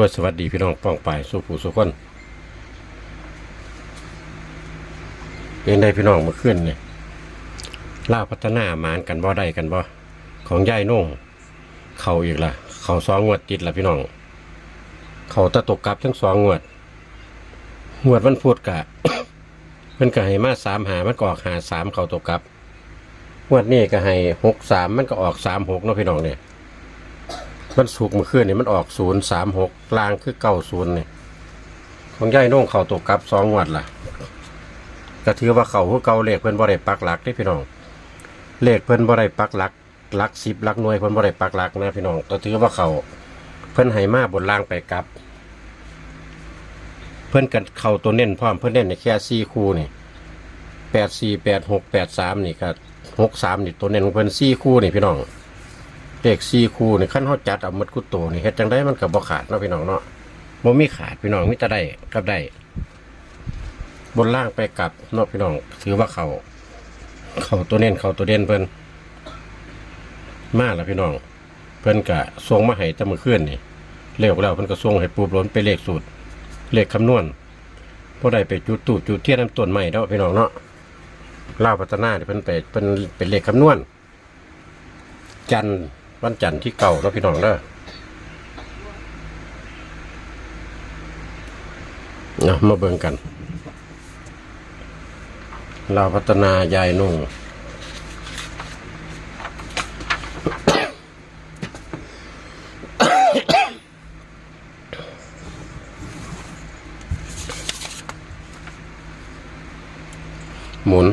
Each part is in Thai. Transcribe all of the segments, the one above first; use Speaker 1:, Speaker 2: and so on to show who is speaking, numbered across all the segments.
Speaker 1: ด้วยสวัสดีพี่น้องป้องไปสู้ผู้สู้คนเป็นได้พี่น้องมื่อคืนเนี่ยล่าวพัฒนาหมานกันบ่ได้กันบ่ของยายโน่งเขาอีกละเขาสองงวดติดละพี่น้อง เขาตะตกกลับทั้งสองงวด งวดวันพุธกะเพิ่นก็ให้มาสามหามันก็ออกหาสามเขาตกกลับงวดนี้ก็ให้หกสามมันก็ออกสามหกเนาะพี่น้องเนี่ย มันสุกเมื่อคืนนี่มันออกศูนย์สามหกกลางคือเก้าศูนย์เนี่ยของย่ายโน่งเข่าตกกลับสองวัดล่ะก็ถือว่าเขาคือเก่าเลขเพิ่นบ่ได้ปักหลักเด้พี่น้อง เลขเพิ่นบ่ได้ปักหลักหลักสิบหลักหน่วยเพิ่นบ่ได้ปักหลักนะพี่น้องก็ถือว่าเขาเพิ่นให้มาบนล่างไปกลับ เพิ่นกันเข้าตัวเน้นพร้อมเพิ่นเน้นในแค่สี่คู่นี่แปดสี่แปดหกแปดสามนี่ก็หกสามนี่ตัวเน้นของเพิ่นสี่คู่นี่พี่น้อง เลขสี่คู่นี่ขั้นเขาจัดเอาหมดกุโตนี่เฮ็ดจังได้มันกับบ่ขาดเนาะพี่น้องเนาะบ่มีขาดพี่น้องมีแต่ได้กับได้ บนล่างไปกลับเนาะพี่น้องถือว่าเขาเขาตัวเน้นเขาตัวเด่นเพิ่นมาแล้วพี่น้อง เพิ่นกะส่งมาให้ตะมือเคลื่อนนี่เลขแล้วเพิ่นก็ส่งให้ปูบล้นไปเลขสูตร เลขคำนวณบ่ได้ไปจุดตูดจุดเทียนน้ำต้นใหม่เนาะพี่น้องเนาะล่าพัฒนานี่เพิ่นไปเพิ่นเป็นเลขคำนวณจันทร์ วันจันทร์ที่เก่าแล้วพี่น้องเด้อเอามาเบิ่งกัน เราพัฒนายายนุ่งหมุน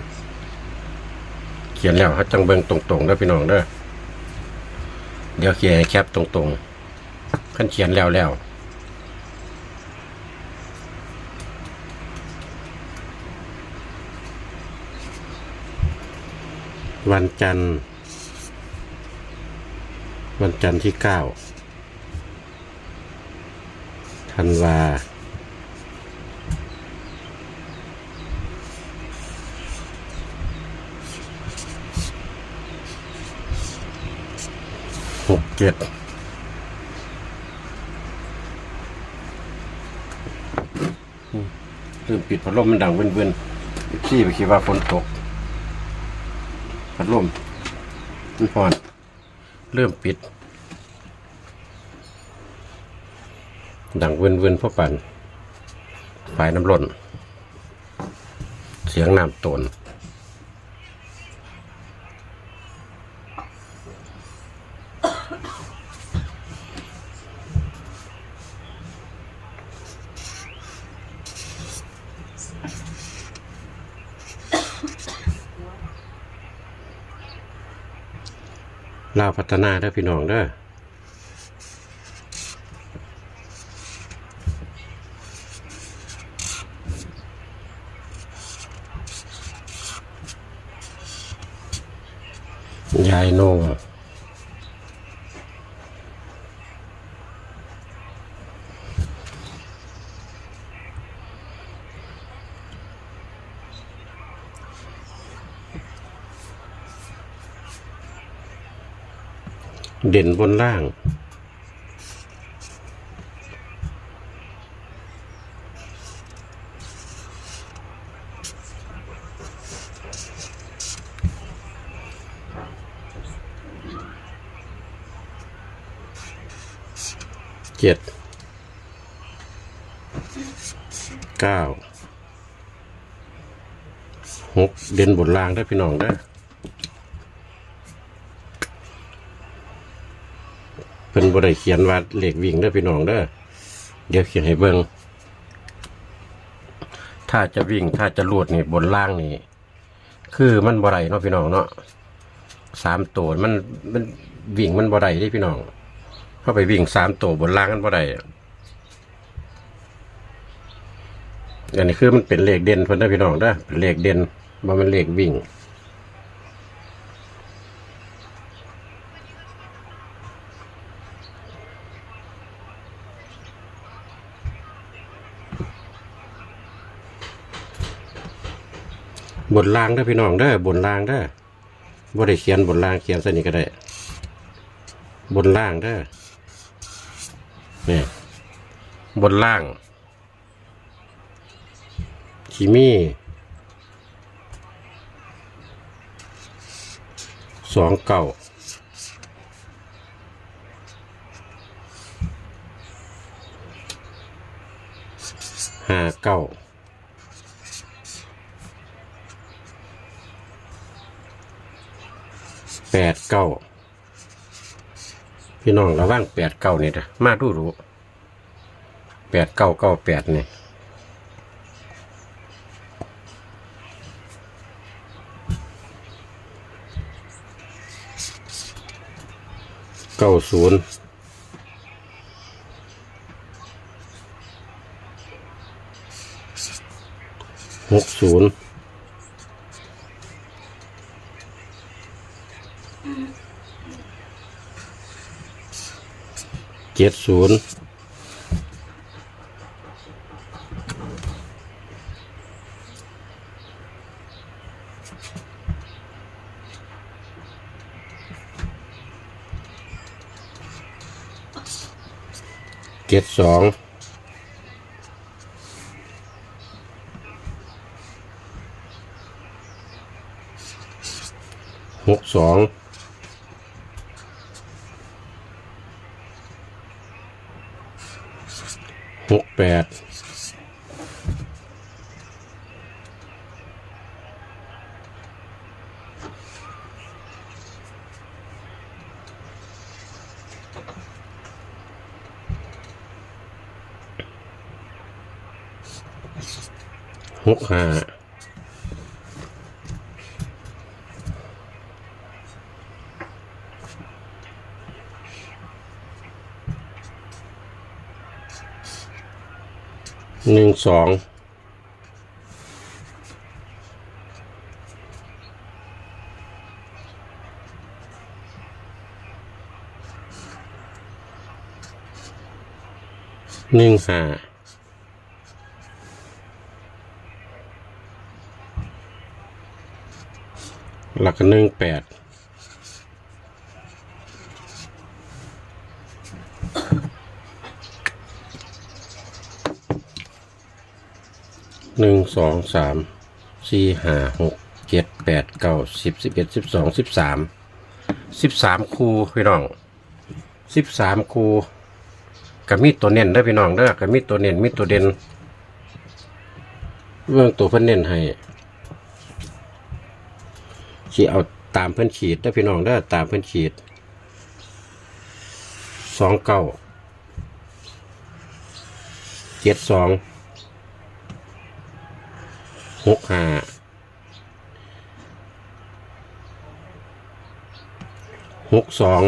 Speaker 1: เขียนแล้วให้จังเบิงตรงๆเด้อพี่น้องเด้อ เดี๋ยวเขียนแคปตรงๆขั้นเขียนแล้วแล้ววันจันทร์ วันจันทร์ที่เก้าธันวา หก เจ็ดอืมลืมปิดพัดลมมันดังเว้นๆขี้ไปคิดว่าฝนตก พัดลมมันพอนเริ่มปิด ดังเว้นๆเพราะปั่นฝายน้ำล้น เสียงน้ำตน ลาวพัฒนาเด้พี่น้องเด้อยายโน เด่นบนล่าง เจ็ด เก้า หก เด่นบนล่างได้พี่น้องได้อ เพิ่น บ่ได้เขียนว่าเหลขวิ่งเด้อพี่น้องเด้อเดี๋ยวเขียนให้เบิ่งถ้าจะวิ่งถ้าจะลูดนี่บนล่างนี่คือมันบ่ได้เนาะพี่น้องเนาะสามตัวมันมันวิ่งมันบ่ได้เด้พี่น้อง เข้าไปวิ่งสามตัวบนล่างมันบ่ได้อันนี้คือมันเป็นเลขเด่นเพิ่นเด้พี่น้องเด้อเป็นเลขเด่นบ่แมันเลขวิ่ง บนล่างเด้พี่น้องเด้บนล่างเด้บ่ได้เขียนบนล่างเขียนสนิทก็ได้ บนล่างเด้นี่บนล่างขีมี่สองเก้าห้าเก้า แปดเก้าพี่น้องระว่างแปดเก้านี่นะมาดูรู้แปดเก้าเก้าแปดนี่เก้าศูนย์หกศูนย์ เจ็ดศูนย์เจ็ดสองหกสองหก แปดหกห้า หนึ่งสองหนึ่งห้าหลักหนึ่งแปด หนึ่งสองสามสี่ห้าหกเจ็ดแปดเก้าสิบสิบเอ็ดสิบสองสิบสามสิบสามคูพี่น้องสิบสามคูกับมีตัวเน้นเด้พี่น้องเด้อกับมีตัวเน้นมีตัวเด่นเรื่องตัวเพิ่นเน้นให้ขีเอาตามเพื่อนขีดได้พี่น้องได้ตามเพื่อนขีดสองเก้าเจ็ดสอง หกห้าหกสอง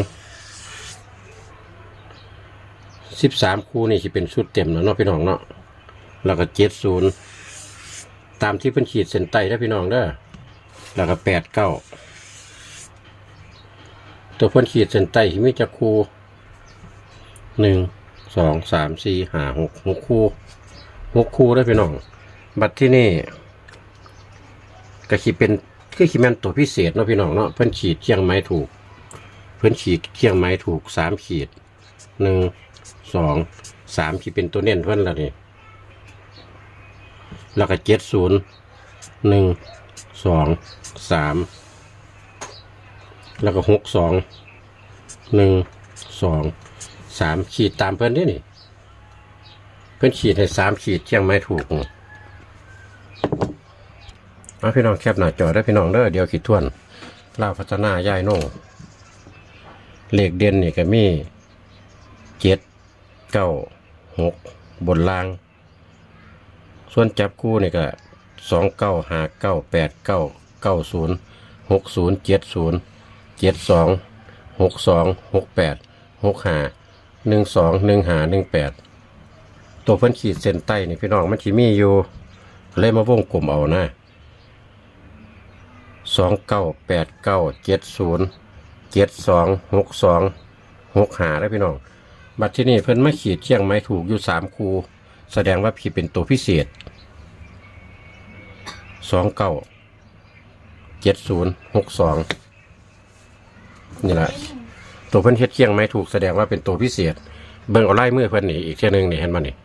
Speaker 1: สิบสามคู่นี่จะเป็นชุดเต็มแล้วเนาะพี่น้องเนาะแล้วก็เจ็ดศูนย์ตามที่เพิ่นขีดเส้นใต้ได้พี่น้องเด้อแล้วก็แปดเก้าตัวเพ่นขีดเส้นใต้ที่มีจักคูหนึ่งสองสามสี่ห้าหกหกคูหกคูได้พี่น้อง บัตรที่นี่ ก็ขีดเป็นคือขีดแมนตัวพิเศษเนาะพี่น้องเนาะเพิ่นขีดเชียงไม้ถูก เพิ่นขีดเชียงไม้ถูกสามขีดหนึ่งสองสามขีดเป็นตัวเน้นเพิ่นละนี่แล้วก็เจ็ดศูนย์หนึ่งสองสามแล้วก็หกสองหนึ่งสองสามขีดตามเพื่อนนี่นี่ เพื่อนขีดให้สามขีดเชียงไม่ถูก เอาพี่น้องแคบหน้าจอได้พี่น้องเด้อเดียวขีดท่วนล่าพัฒนาย่ายน่งเลขเด่นนี่ก็มีเจ็ดเก้าหกบนล่าง ส่วนจับคู่นี่ก็สองเก้าหาเก้าแปดเก้าเก้าศูนย์หกศูนย์เจ็ดศูนย์เจ็ดสองหกสองหกแปดหกหาหนึ่งสองหนึ่งหาหนึ่งแปดตัวเพิ่นขีดเส้นใต้นี่พี่น้องมัน chỉ มีอยู่เลยมาวงกลมเอานะ สองเก้าแปดเก้าเจ็ดศูนย์เจ็ดสองหกสองหกหาแล้วพี่น้อง บัดที่นี่เพิ่นมาขีดเชียงไม้ถูกอยู่สามคู แสดงว่าพี่เป็นตัวพิเศษสองเก้าเจ็ดศูนย์หกสองนี่แหละตัวเพิ่นเฮ็ดเคียงไม้ถูกแสดงว่าเป็นตัวพิเศษ เบิ่งเอาไล่มือเพิ่นนี่อีกเที่ยหนึงนี่เห็นบ่นี่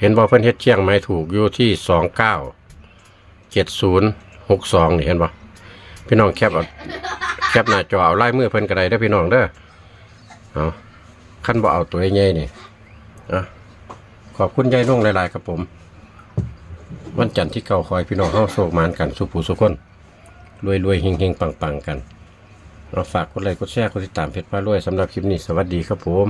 Speaker 1: เห็นบอกเพิ่นเฮ็ดเชียงไม้ถูกอยู่ที่สองเก้าเจ็ดศูนย์หกสองนี่เห็นบ่ พี่น้องแคปเอาแคปหน้าจอเอาไลายมือเพิ่นก็ได้เด้พี่น้องเด้อเอาขั้นบ่เอาตัวใหญ่ๆนี่อะขอบคุณยายนุ่งหลายๆครับผม วันจันทร์ที่เก่าคอยพี่น้องเฮาโชคหมานกันสุขผู้สุขคนรวยรวยเฮงเฮงๆปังกันเอาฝากกดไลค์กดแชร์กดติดตามเพจป้ารวยสำหรับคลิปนี้สวัสดีครับผม